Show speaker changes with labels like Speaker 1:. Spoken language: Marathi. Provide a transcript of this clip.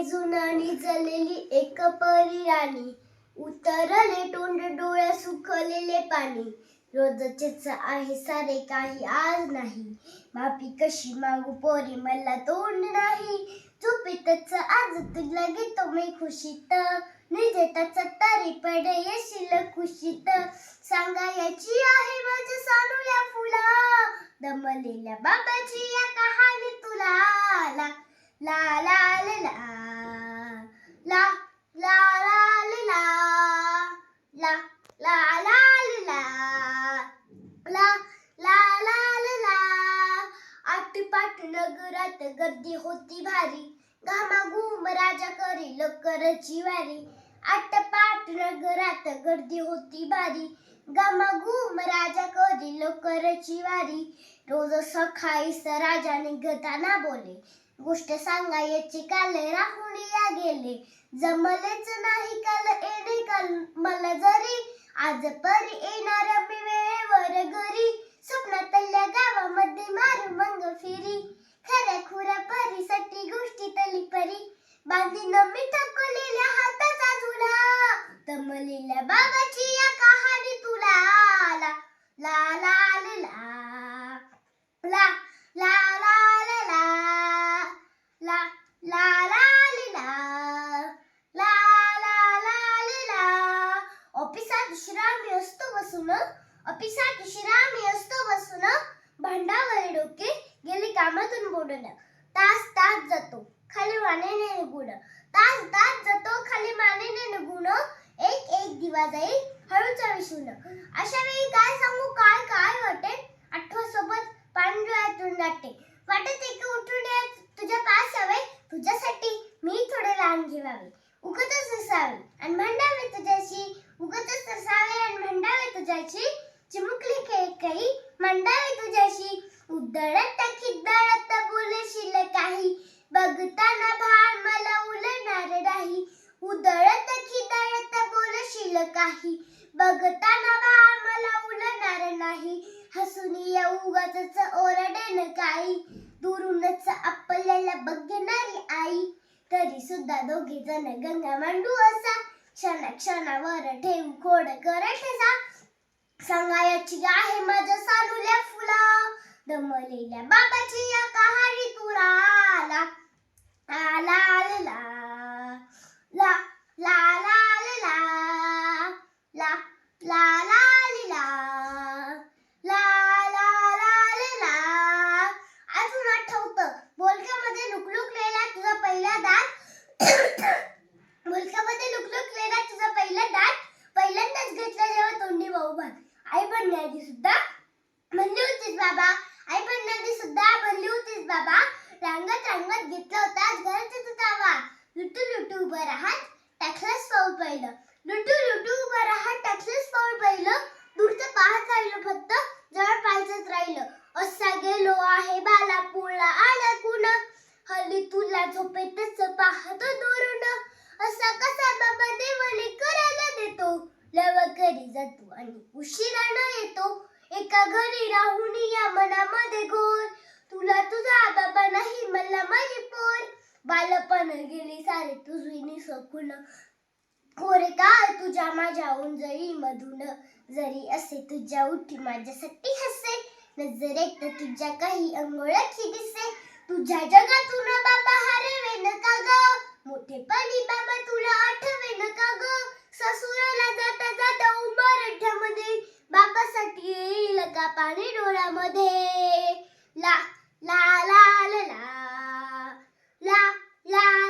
Speaker 1: जुनानी जलेली एक परी राणी. उतरले तोंड डोळ्या सुखलेले पाणी. रोजचेच आहे सारे काही आज नाही. माफी कशी मागू पोरी मला तोंड नाही. झोपेतच आज तुला घेतो मी खुशीत. निजेताच तरी पड येशील खुशीत. सांगायची आहे माझ्या सानुल्या फुला. दमलेल्या बाबाची या कहाणी तुला. ला ला ला ला ला ला ला ला ला ला ला ला ला ला ला ला नगरात गर्दी होती भारी घामाघूम राजा करी लकरची वारी आटपाट नगरात गर्दी होती भारी घामाघूम राजा करी लवकरची वारी. रोज सकाळी राजा निघताना बोले गोष्ट सांगायची काल राहुलिया गेले. जमलेच नाही काल येणे काल मला जरी. आज परी येणार मी वेळेवर घरी. स्वप्नातल्या गावामध्ये मारू मंग फिरी. खऱ्या खुऱ्या परीसाठी गोष्टी तली परी. बांधीन मी थकलेल्या हाताचा झुला तमलेल्या बाबाची बसून ऑफिसात विश्रामी असतो बसून भांडावर डोके गेली कामातून बोडून तास तास जातो खाली वाणेने निघून तास तास जातो खाली मानेने निघून एक एक दिवा जाईल हळूचा विसरून अशा वेळी काय सांगू काय काय वाटेल आठवा सोबत पांढऱ्यातून जाते वाटत एक उठून तुझ्या पास हवे तुझ्यासाठी मी थोडे लहान घेवावे उगतच असावे आणि भांडावे तुझ्याशी उगतच असावे तुझ्याशी चिमुकली खेळ काही मांडावे तुझ्याशी उद्धळत खिद्दळत बोलशील काही. बघताना भार मला उलणार नाही उदळत खिदळत बोलशील काही. बघताना भार मला उलणार नाही हसून या उगाच ओरडेन काही. दुरूनच आपल्याला बघणारी आई तरी सुद्धा दोघे जण गंगा मांडू असा. क्षणा क्षणावर ठेवू खोड करत असा. सांगायची आहे माझ्या सालूल्या फुला. दमलेल्या बाबाची या कहाणी तुला आला आला आला ला ला ला राहत पाऊल पहिलं दूरचं पाहत राहिलं फक्त जवळ पाहिजेच राहिलं. असा गेलो आहे बाला पोळा आला कुण हल्ली तुला झोपेतच पाहतो दुरून असा कसा बाबा देवाने करायला देतो. लवकरी जातो आणि उशिरानं येतो. एका घरी राहून या मनामध्ये घोर तुला तुझा बाबा नाही मला माझी पोर. बालपण गेली सारे तुझी निसकून काळ तुझ्या माझ्या उंजळी मधून जरी असे तुझ्या उठी माझ्यासाठी हसे नजर तुझ्या काही अंगोळखी दिसे. तुझ्या जगातून बाबा हरवेन का ग? मोठेपणी बाबा तुला आठवेन का ग? ससुराला जाता जाता उंबरठ्यामध्ये बाबासाठी येईल का पाणी डोळ्यामध्ये? ला ला ला ला ला ला